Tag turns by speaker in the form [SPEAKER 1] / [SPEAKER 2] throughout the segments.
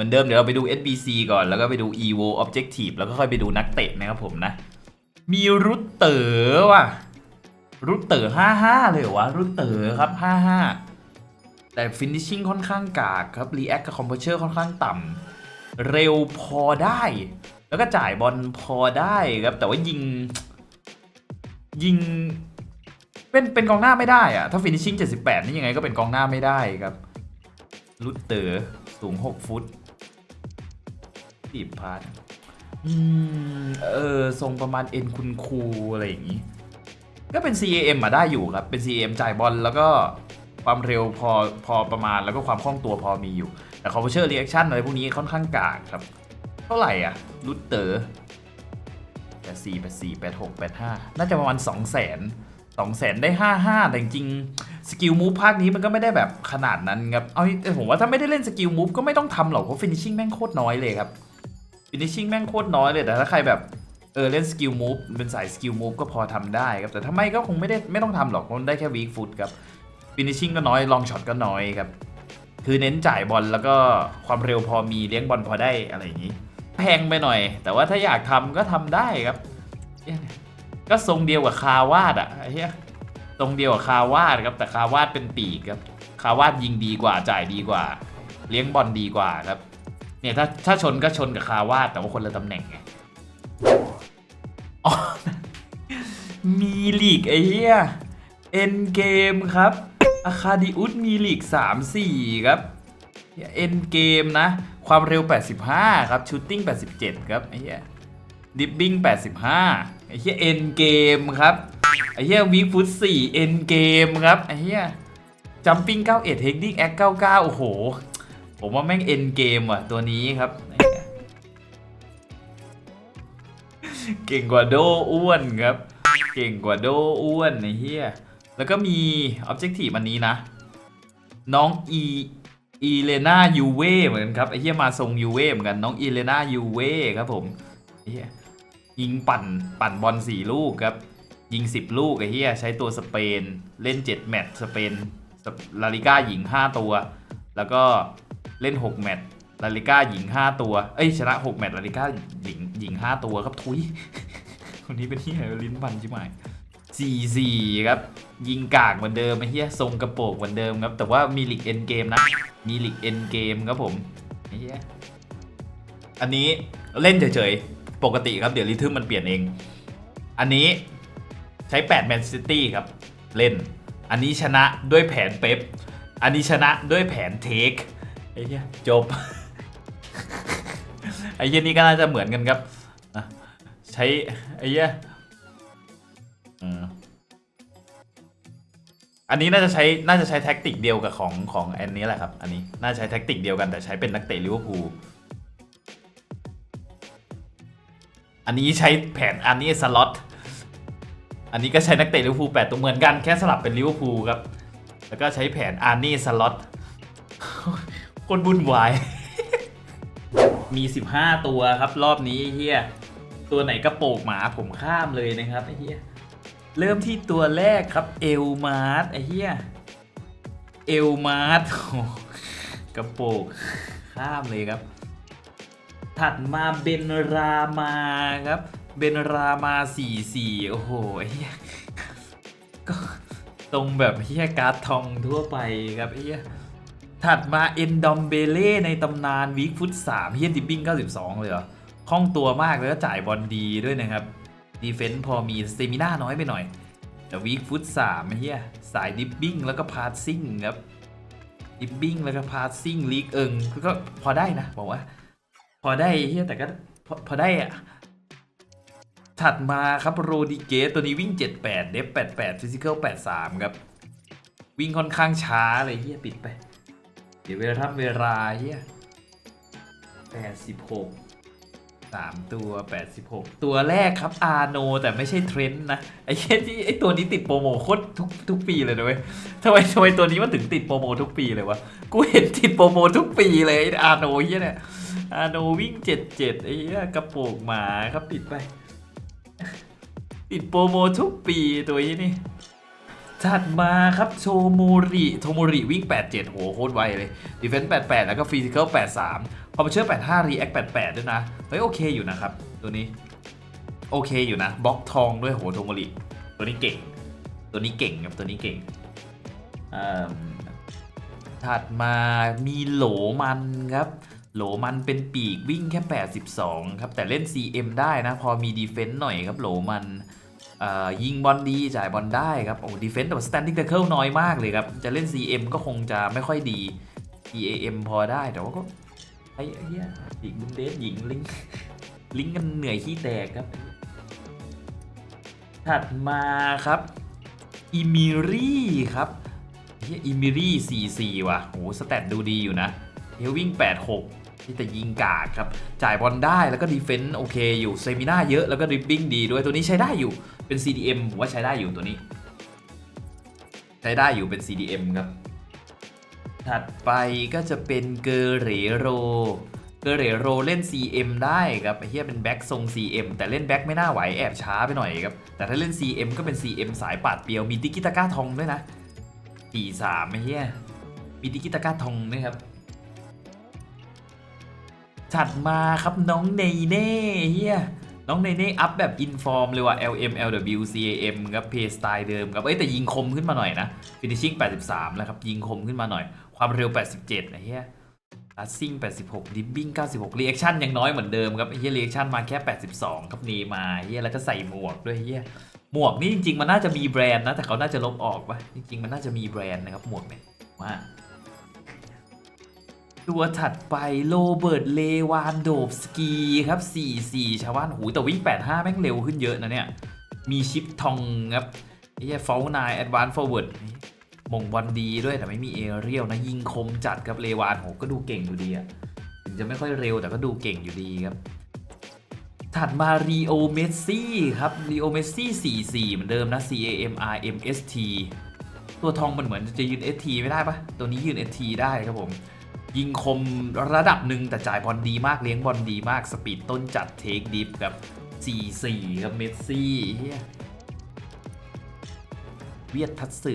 [SPEAKER 1] มือนเดิมเดี๋ยวเราไปดู SBC ก่อน แล้วก็ไปดู EVO Objective แล้วก็ค่อยไปดูนักเตะนะครับผมนะ มีรุตเต๋อว่ะ รุตเต๋อ55เลยเหรอวะ รุตเต๋อครับ55แต่ finishing ค่อนข้างกากครับ react กับ composure ค่อนข้างต่ำเร็วพอได้ แล้วก็จ่ายบอลพอได้ครับ แต่ว่ายิง ยิง เป็นเป็นกองหน้าไม่ได้อะถ้า finishing 78 นี่ยังไงก็เป็นกองหน้าไม่ได้ครับ รุตเต๋อสูง 6 ฟุต ตีบพาดอืม เออ ทรงประมาณเอ็นคุณครูอะไรอย่างนี้ ก็เป็น CAM มาได้อยู่ครับ เป็น CAM จ่ายบอลแล้วก็ความเร็วพอพอประมาณแล้วก็ความคล่องตัวพอมีอยู่ แต่ c o m p u t e r reaction อะไรพวกนี้ค่อนข้างกากครับ เท่าไหร่อะรุตเตอร์แปดสี่แปดสี่แปดหกแปดห้าน่าจะประมาณสองแสนสองแสนได้ห้าห้าแต่จริงสกิลมูฟภาคนี้มันก็ไม่ได้แบบขนาดนั้นครับ เอาแต่ผมว่าถ้าไม่ได้เล่นสกิลมูฟก็ไม่ต้องทำหรอกเพราะฟินิชชิ่งแม่งโคตรน้อยเลยครับ ฟินิชชิ่งแม่งโคตรน้อยเลยแต่ถ้าใครแบบเออเล่นสกิลมูฟเป็นสายสกิลมูฟก็พอทำได้ครับแต่ถ้าไม่ก็คงไม่ได้ไม่ต้องทำหรอกมันได้แค่วีคฟุตครับฟินิชชิ่งก็น้อยลองช็อตก็น้อยครับคือเน้นจ่ายบอลแล้วก็ความเร็วพอมีเลี้ยงบอลพอได้อะไรอย่างนี้แพงไปหน่อย แต่ว่าถ้าอยากทำก็ทำได้ครับ ก็ทรงเดียวกับคาวาดอะไอ้เหี้ยทรงเดียวกับคาวาดครับแต่คาวาดเป็นปีกครับคาวาดยิงดีกว่าจ่ายดีกว่า เลี้ยงบอลดีกว่าครับ เนี่ยถ้าถ้าชนก็ชนกับคาวาดแต่ว่าคนละตำแหน่งไงมีลีกไอ้เหี้ยเอ็นเกมครับอาคาดิอุสมีลีก 3 4 ครับเอ็นเกมนะ ความเร็ว 85 ครับชูตติ้ง87 ครับไอ้เหี้ยดิบบิ้ง85 ไอ้เหี้ยเอ็นเกมครับ ไอ้เหี้ยวีฟุต4เอ็นเกมครับ ไอ้เหี้ยจัมปิ้ง91เฮกดิ้งแอค99 โอ้โห ผมว่าแม่งเอ็นเกมว่ะตัวนี้ครับ เก่งกว่าโดอ้วนครับ เก่งกว่าโดอ้วนไอ้เฮียแล้วก็มี Objective อันนี้นะ น้องอีอีเลนายูเว่เหมือนกันครับไอ้เฮียมาทรงยูเว่เหมือนกันน้องอีเลนายูเว่ครับผมไอ้เฮียยิงปั่นปั่นบอลสี่ลูกครับ ยิง 10 ลูกไอ้เฮียใช้ตัวสเปน เล่น 7 แมตช์สเปนลาลิก้าหญิง 5 ตัว แล้วก็ เล่น 6 แมตช์ลาลิก้าหญิง 5 ตัว เอ้ยชนะ 6 แมตช์ลาลิก้าหญิงหญิง 5 ตัวครับทุยคนนี้เป็นที่ไหนลิ้นพันใช่ไหมสี่สี่ครับ ยิงกากเหมือนเดิมไอ้เหี้ยทรงกระโปรงเหมือนเดิมครับ แต่ว่ามีลิกเอ็นเกมนะ มีลิกเอ็นเกมครับผมไอ้เหี้ยอันนี้เล่นเฉยๆ ปกติครับเดี๋ยวริทึมมันเปลี่ยนเอง อันนี้ใช้8แมนซิตี้ครับ เล่น อันนี้ชนะด้วยแผนเป๊ปอันนี้ชนะด้วยแผนเทค อ้เหี้ยจบ ไอ้เหี้ยนี่ก็น่าจะเหมือนกันครับอะใช้ไอ้เหี้ยอออันนี้น่าจะใช้น่าจะใช้แท็กติกเดียวกับของของแอนนี้แหละครับ อันนี้น่าจะใช้แท็กติกเดียวกันแต่ใช้เป็นนักเตะลิเวอร์พูลอันนี้ใช้แผนอันนี้สล็อตอันนี้ก็ใช้นักเตะลิเวอร์พูลแปดตัวเหมือนกันแค่สลับเป็นลิเวอร์พูลครับ แล้วก็ใช้แผนอาร์นี่สล็อต คนบุ่นวาย มี 15 ตัวครับรอบนี้ไอ้เฮียตัวไหนก็โปกหมาผมข้ามเลยนะครับไอ้เฮียเริ่มที่ตัวแรกครับเอลมาร์ตไอ้เฮียเอลมาร์ตโอ้กระโปกข้ามเลยครับ ถัดมาเบนรามาครับเบนรามา44โอ้โหไอ้เฮียก็ตรงแบบเฮียการ์ดทองทั่วไปครับไอ้เฮีย ถัดมาเอนดอมเบเล่ในตำนานวีคฟุต3เฮียดิบบิ้ง92 เลยเหรอคล่องตัวมากแล้วก็จ่ายบอลดีด้วยนะครับดีเฟนต์พอมีสเตมิน่าน้อยไปหน่อย แต่วีคฟุต3เฮียสายดิบบิ้งแล้วก็พาสซิ่งครับดิบบิ้งแล้วก็พาสซิ่งลีกเอิงก็พอได้นะบอกว่า พอได้เฮียแต่ก็พอพอได้อะถัดมาครับโรดิเกสตัวนี้วิ่ง 78 เดฟ88ฟิสิกอล83 ครับ วิ่งค่อนข้างช้าเลยเฮียปิดไป เดี๋ยวเวลาทับเวลาเฮีย86สามตัว86ตัวแรกครับอาโน แต่ไม่ใช่เทรนด์นะ ไอ้เช่นที่ไอ้ตัวนี้ติดโปรโมโคตรทุกทุกปีเลยนะเว้ยทำไมทำไมตัวนี้มันถึงติดโปรโมทุกปีเลยวะ กูเห็นติดโปรโมทุกปีเลยไอ้อาโนเฮียเนี่ยอาโนวิ่ง77ไอ้เหี้ยกระโปงหมาครับติดไป ติดโปรโมทุกปีตัวนี้นี่ ถัดมาครับโชโมริโทโมริวิ่ง 87 โหโคตรไวเลยดีเฟนส์88 แล้วก็ฟิสิก a ล83พอมาเชื่อ85 รีแอค88 ด้วยนะ เฮ้ย โอเคอยู่นะครับ ตัวนี้ โอเคอยู่นะบล็อกทองด้วยโหโทโมริตัวนี้เก่ง ตัวนี้เก่งครับตัวนี้เก่งถัดมามีโหลมันครับโหลมันเป็นปีกวิ่งแค่ 82 ครับ แต่เล่น CM ได้นะ พอมีดีเฟนส์หน่อยครับโหลมัน ยิงบอลดีจ่ายบอลได้ครับโอ้ดีเฟนส์แต่ว่า standing tackle น้อยมากเลยครับ จะเล่น CM ก็คงจะไม่ค่อยดี EAM พอได้แต่ว่าก็ไอ้เหี้ยหญิงบุนเดสหญิงลิงลิงกันเหนื่อยขี้แตกครับ ถัดมาครับอิมิรี่ครับเฮียอิมิรี่44 ว่ะโหสแตทดูดีอยู่นะเฮลวิ่ง 86 ที่แต่ยิงกากครับ จ่ายบอลได้แล้วก็ดีเฟนต์โอเคอยู่เซมิน่าเยอะแล้วก็ดริบบิ้งดีด้วยตัวนี้ใช้ได้อยู่ เป็น CDM ผมว่าใช้ได้อยู่ตัวนี้ ใช้ได้อยู่เป็น CDM ครับ ถัดไปก็จะเป็นเกเรโร เกเรโรเล่น CM ได้ครับเฮียเป็นแบ็กทรง CM แต่เล่นแบ็กไม่น่าไหวแอบช้าไปหน่อยครับ แต่ถ้าเล่น CM ก็เป็น CM สายปาดเปรียวมีติกิตาก้าทองด้วยนะ43ไอ้เฮียมีติกิตาก้าทองด้วยครับถัดมาครับน้องเนเน่เฮีย น้องเนเน่อัพแบบอินฟอร์มเลยว่ะ LM LW CAM ครับเพย์สไตล์เดิมครับ เอ้ยแต่ยิงคมขึ้นมาหน่อยนะ finishing 83 แล้วครับ ยิงคมขึ้นมาหน่อย ความเร็ว 87ไอ้เฮียลัสซิ่ง86ดิบบิ้ง96รีแอคชั่นยังน้อยเหมือนเดิมครับเฮียรีแอคชั่นมาแค่ 82 ครับเนมาเฮียแล้วก็ใส่หมวกด้วยเฮียหมวกนี่จริงๆมันน่าจะมีแบรนด์นะแต่เขาน่าจะลบออกปะจริงๆมันน่าจะมีแบรนด์นะครับหมวกเนี่ยว่า ตัวถัดไปโรเบิร์ตเลวานโดฟสกีครับ44ชาวบ้านหูแต่วิ่ง 85 แม่งเร็วขึ้นเยอะนะเนี่ย มีชิปทองครับเฮียฟลนายแอดวานซ์ฟอร์เวิร์ดมงบอลดีด้วยแต่ไม่มีเอเรียลนะ ยิงคมจัดครับเลวานโหก็ดูเก่งอยู่ดีอะถึงจะไม่ค่อยเร็วแต่ก็ดูเก่งอยู่ดีครับ ถัดมารีโอเมสซี่ครับรีโอเมสซี่44 เหมือนเดิมนะ C A M R M S T ตัวทองมันเหมือนจะยืน ST ไม่ได้ปะตัวนี้ยืน ST ได้ครับผม ยิงคมระดับหนึ่งแต่จ่ายบอลดีมากเลี้ยงบอลดีมากสปีดต้นจัดเทคดิฟครับ44ครับเมสซี่เวียดทัตสึ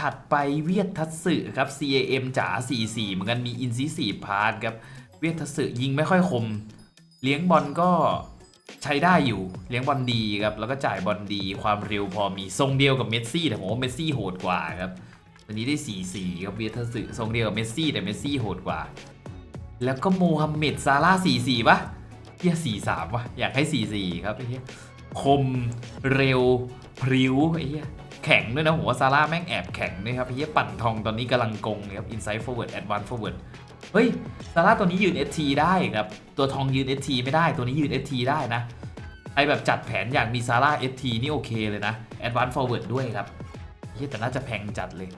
[SPEAKER 1] ถัดไปเวียดทัตสึครับ CAM จ๋า44เหมือนกันมีอินซี4พาร์ทครับเวียดทัตสึยิงไม่ค่อยคม เลี้ยงบอลก็ใช้ได้อยู่เลี้ยงบอลดีครับแล้วก็จ่ายบอลดีความเร็วพอมีทรงเดียวกับเมสซี่แต่ผมว่าเมสซี่โหดกว่าครับ วันนี้ได้44ครับเวียทัสึทรงเดียวกับเมสซี่แต่เมสซี่โหดกว่า แล้วก็โมฮัมเหม็ดซาร่า44ปะเฮีย43วะอยากให้44ครับไอ้เฮียคมเร็วพริ้วไอ้เฮียแข็งด้วยนะผมว่าซาร่าแม่งแอบแข็งด้วยครับเฮียปั่นทองตอนนี้กำลังกงเลยครับ inside forward advance forward เฮ้ยซาร่าตัวนี้ยืน ST ได้ครับ ตัวทองยืน ST ไม่ได้ตัวนี้ยืน ST ได้นะไอแบบจัดแผนอย่างมีซาร่า ST นี่โอเคเลยนะ advance forward ด้วยครับเฮียแต่น่าจะแพงจัดเลย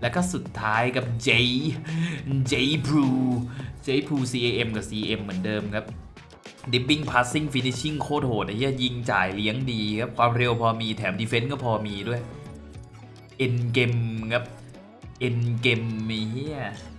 [SPEAKER 1] แล้วก็สุดท้ายกับ J J Pru J Pru CAM กับ CM เหมือนเดิมครับ dipping passing finishing โคตรโหดไอ้เหี้ยยิงจ่ายเลี้ยงดีครับ ความเร็วพอมีแถมดีเฟนต์ก็พอมีด้วย end game ครับ end game มีเหี้ย